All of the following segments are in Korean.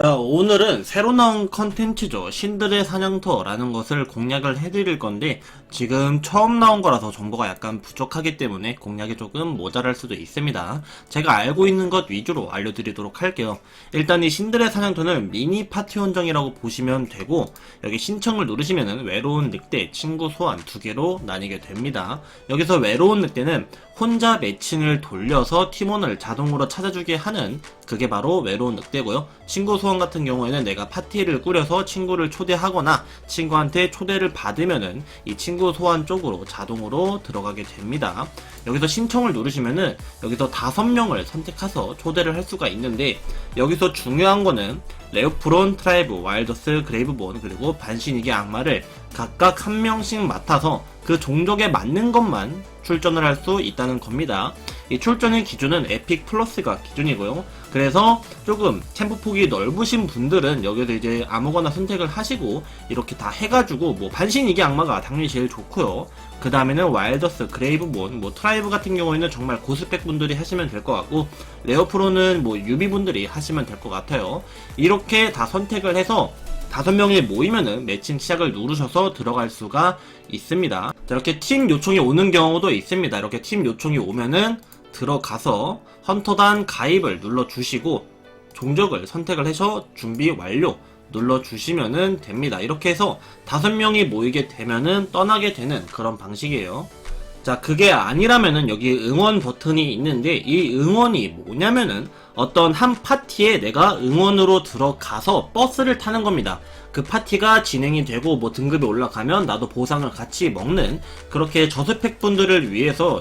자, 오늘은 새로 나온 컨텐츠죠. 신들의 사냥터라는 것을 공략을 해드릴 건데, 지금 처음 나온 거라서 정보가 약간 부족하기 때문에 공략이 조금 모자랄 수도 있습니다. 제가 알고 있는 것 위주로 알려드리도록 할게요. 일단 이 신들의 사냥터는 미니 파티 원정이라고 보시면 되고, 여기 신청을 누르시면은 외로운 늑대, 친구 소환 두 개로 나뉘게 됩니다. 여기서 외로운 늑대는 혼자 매칭을 돌려서 팀원을 자동으로 찾아주게 하는 그게 바로 외로운 늑대고요. 친구 소환 같은 경우에는 내가 파티를 꾸려서 친구를 초대하거나 친구한테 초대를 받으면은 이 친구 소환 쪽으로 자동으로 들어가게 됩니다. 여기서 신청을 누르시면은 여기서 다섯 명을 선택해서 초대를 할 수가 있는데 여기서 중요한 거는 레오프론, 트라이브, 와일더스, 그레이브본 그리고 반신이기 악마를 각각 한 명씩 맡아서 그 종족에 맞는 것만 출전을 할 수 있다는 겁니다. 이 출전의 기준은 에픽 플러스가 기준이고요. 그래서 조금 챔프 폭이 넓으신 분들은 여기서 이제 아무거나 선택을 하시고 이렇게 다 해가지고 뭐 반신이기 악마가 당연히 제일 좋고요. 그 다음에는 와일더스, 그레이브본, 뭐 트라이브 같은 경우에는 정말 고스펙 분들이 하시면 될 것 같고 레어프로는 뭐 유비 분들이 하시면 될 것 같아요. 이렇게 다 선택을 해서 다섯 명이 모이면은 매칭 시작을 누르셔서 들어갈 수가 있습니다. 자, 이렇게 팀 요청이 오는 경우도 있습니다. 이렇게 팀 요청이 오면은 들어가서 헌터단 가입을 눌러주시고 종족을 선택을 해서 준비 완료 눌러주시면은 됩니다. 이렇게 해서 다섯 명이 모이게 되면은 떠나게 되는 그런 방식이에요. 자, 그게 아니라면은 여기 응원 버튼이 있는데 이 응원이 뭐냐면은 어떤 한 파티에 내가 응원으로 들어가서 버스를 타는 겁니다. 그 파티가 진행이 되고 뭐 등급이 올라가면 나도 보상을 같이 먹는 그렇게 저스펙 분들을 위해서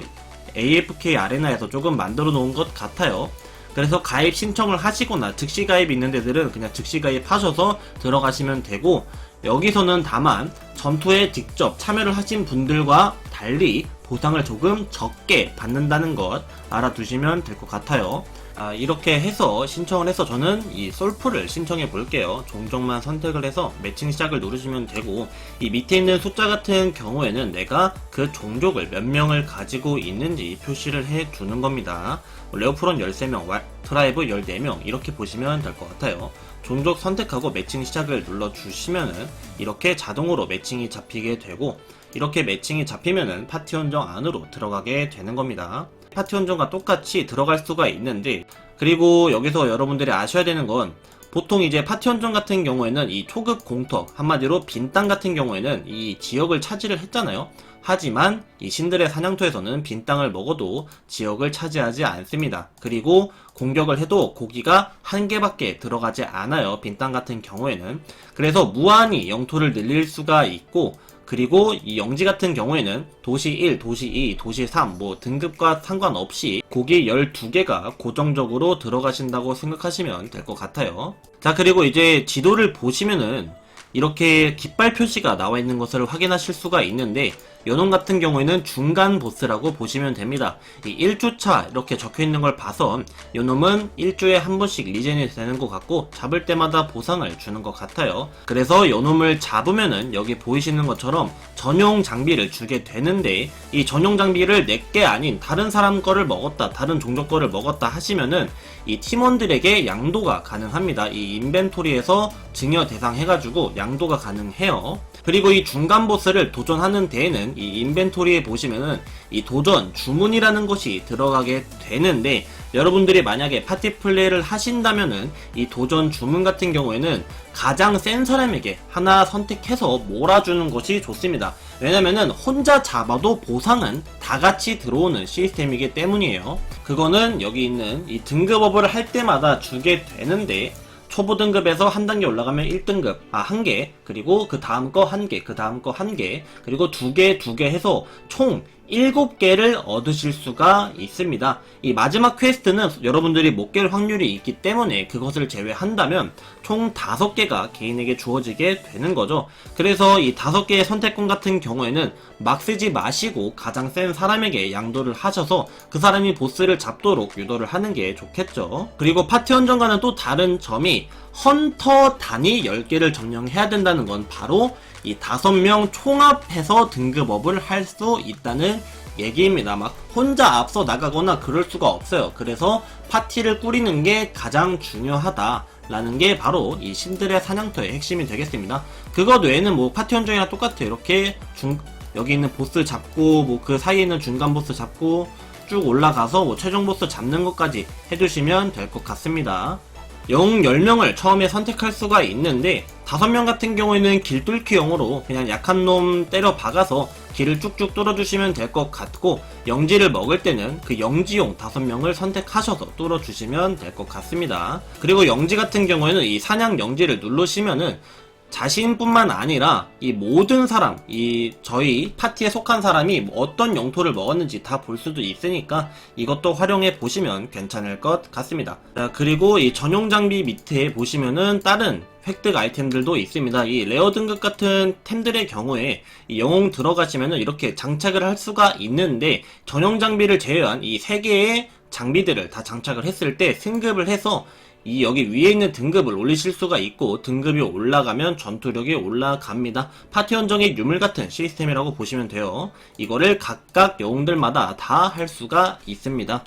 AFK 아레나에서 조금 만들어 놓은 것 같아요. 그래서 가입 신청을 하시거나 즉시 가입 있는 데들은 그냥 즉시 가입 하셔서 들어가시면 되고 여기서는 다만 전투에 직접 참여를 하신 분들과 달리 보상을 조금 적게 받는다는 것 알아두시면 될 것 같아요. 아, 이렇게 해서 신청을 해서 저는 이 솔프를 신청해 볼게요. 종족만 선택을 해서 매칭 시작을 누르시면 되고 이 밑에 있는 숫자 같은 경우에는 내가 그 종족을 몇 명을 가지고 있는지 표시를 해 두는 겁니다. 레오프론 13명, 와- 트라이브 14명 이렇게 보시면 될 것 같아요. 종족 선택하고 매칭 시작을 눌러주시면은 이렇게 자동으로 매칭이 잡히게 되고 이렇게 매칭이 잡히면은 파티 원정 안으로 들어가게 되는 겁니다. 파티 원정과 똑같이 들어갈 수가 있는데 그리고 여기서 여러분들이 아셔야 되는 건 보통 이제 파티 원정 같은 경우에는 이 초급 공터 한마디로 빈 땅 같은 경우에는 이 지역을 차지를 했잖아요. 하지만 이 신들의 사냥터에서는 빈 땅을 먹어도 지역을 차지하지 않습니다. 그리고 공격을 해도 고기가 한 개밖에 들어가지 않아요. 빈 땅 같은 경우에는. 그래서 무한히 영토를 늘릴 수가 있고 그리고 이 영지 같은 경우에는 도시 1, 도시 2, 도시 3, 뭐 등급과 상관없이 고기 12개가 고정적으로 들어가신다고 생각하시면 될 것 같아요. 자, 그리고 이제 지도를 보시면은 이렇게 깃발 표시가 나와 있는 것을 확인하실 수가 있는데 요놈 같은 경우에는 중간 보스라고 보시면 됩니다. 이 1주차 이렇게 적혀 있는 걸 봐서 요놈은 1주에 한 번씩 리젠이 되는 것 같고 잡을 때마다 보상을 주는 것 같아요. 그래서 요놈을 잡으면은 여기 보이시는 것처럼 전용 장비를 주게 되는데 이 전용 장비를 내게 아닌 다른 사람 거를 먹었다 다른 종족 거를 먹었다 하시면은 이 팀원들에게 양도가 가능합니다. 이 인벤토리에서 증여 대상 해가지고 양 도가 가능해요. 그리고 이 중간 보스를 도전하는 데에는 이 인벤토리에 보시면은 이 도전 주문이라는 것이 들어가게 되는데 여러분들이 만약에 파티 플레이를 하신다면은 이 도전 주문 같은 경우에는 가장 센 사람에게 하나 선택해서 몰아주는 것이 좋습니다. 왜냐면은 혼자 잡아도 보상은 다 같이 들어오는 시스템이기 때문이에요. 그거는 여기 있는 이 등급업을 할 때마다 주게 되는데 초보 등급에서 한 단계 올라가면 1등급, 아, 한 개, 그리고 그 다음 거 한 개, 그 다음 거 한 개, 그리고 두 개, 두 개 해서 총 7개를 얻으실 수가 있습니다. 이 마지막 퀘스트는 여러분들이 못 깰 확률이 있기 때문에 그것을 제외한다면 총 5개가 개인에게 주어지게 되는 거죠. 그래서 이 5개의 선택권 같은 경우에는 막 쓰지 마시고 가장 센 사람에게 양도를 하셔서 그 사람이 보스를 잡도록 유도를 하는 게 좋겠죠. 그리고 파티 헌정과는 또 다른 점이 헌터 단위 10개를 점령해야 된다는 건 바로 이 다섯 명 총합해서 등급업을 할 수 있다는 얘기입니다. 막 혼자 앞서 나가거나 그럴 수가 없어요. 그래서 파티를 꾸리는 게 가장 중요하다. 라는 게 바로 이 신들의 사냥터의 핵심이 되겠습니다. 그것 외에는 뭐 파티 헌정이랑 똑같아요. 이렇게 중, 여기 있는 보스 잡고 뭐 그 사이에 있는 중간 보스 잡고 쭉 올라가서 뭐 최종 보스 잡는 것까지 해주시면 될 것 같습니다. 영 10명을 처음에 선택할 수가 있는데 5명 같은 경우에는 길 뚫기 용으로 그냥 약한 놈 때려 박아서 길을 쭉쭉 뚫어주시면 될 것 같고 영지를 먹을 때는 그 영지용 5명을 선택하셔서 뚫어주시면 될 것 같습니다. 그리고 영지 같은 경우에는 이 사냥 영지를 누르시면은 자신뿐만 아니라 이 모든 사람, 이 저희 파티에 속한 사람이 어떤 영토를 먹었는지 다 볼 수도 있으니까 이것도 활용해 보시면 괜찮을 것 같습니다. 자, 그리고 이 전용 장비 밑에 보시면은 다른 획득 아이템들도 있습니다. 이 레어 등급 같은 템들의 경우에 이 영웅 들어가시면은 이렇게 장착을 할 수가 있는데 전용 장비를 제외한 이 세 개의 장비들을 다 장착을 했을 때 승급을 해서 이 여기 위에 있는 등급을 올리실 수가 있고 등급이 올라가면 전투력이 올라갑니다. 파티 헌정의 유물 같은 시스템이라고 보시면 돼요. 이거를 각각 영웅들마다 다 할 수가 있습니다.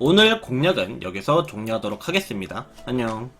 오늘 공략은 여기서 종료하도록 하겠습니다. 안녕.